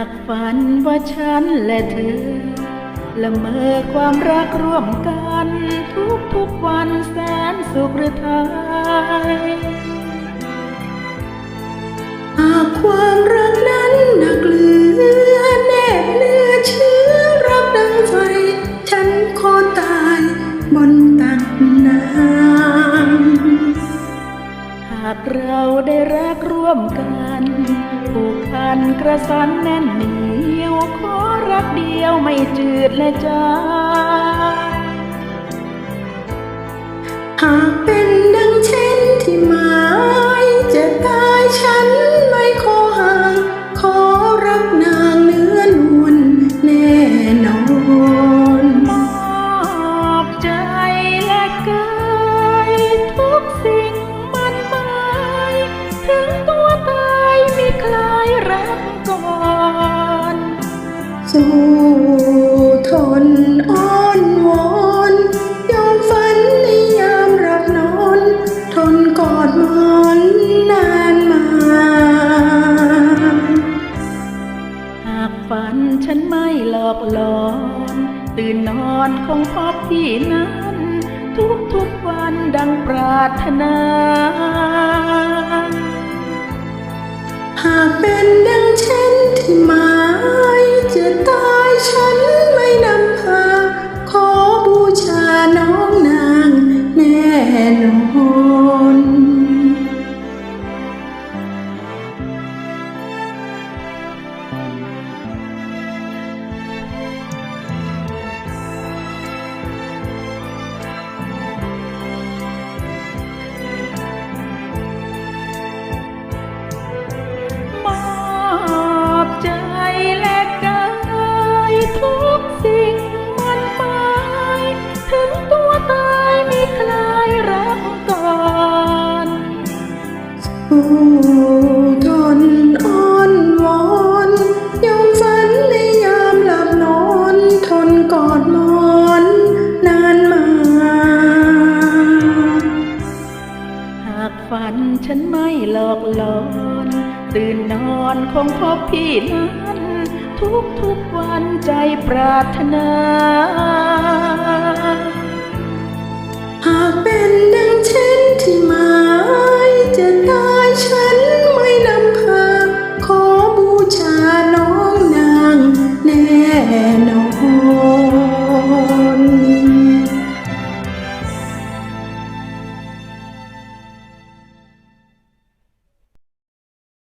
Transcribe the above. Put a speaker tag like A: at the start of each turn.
A: ากฝันว่าฉันและเธอ ละเมอความรักร่วมกัน ทุกทุกๆวันแสนสุขหรือไทย
B: หากความรักนั้นหนักเหลือแน่เลือเชื่อรักดังไฟ ฉันขอตายบนตักน้
A: หากเราได้รักร่วมกันผูกพันกระสันแน่นเหนียวขอรักเดียวไม่จืดและจาง
B: หากเป็น
A: ถึงตัวตายมีใครรับก่อน
B: สู้ทนอ้อนวอนยอมฝันในยามรับนอน ทนกอดมอนนานมา
A: หากฝันฉันไม่หลอกหลอน ตื่นนอนคงพบพี่นั้นทุกทุกวันดังปรารถนา
B: เป็น ผู้ทนอ้อนวอนยอมฝันในยามหลับนอน ทนกอดมอนนานมา
A: หากฝันฉันไม่หลอกหลอน ตื่นนอนคงพบพี่นั้น ทุกทุกวันใจปรารถนา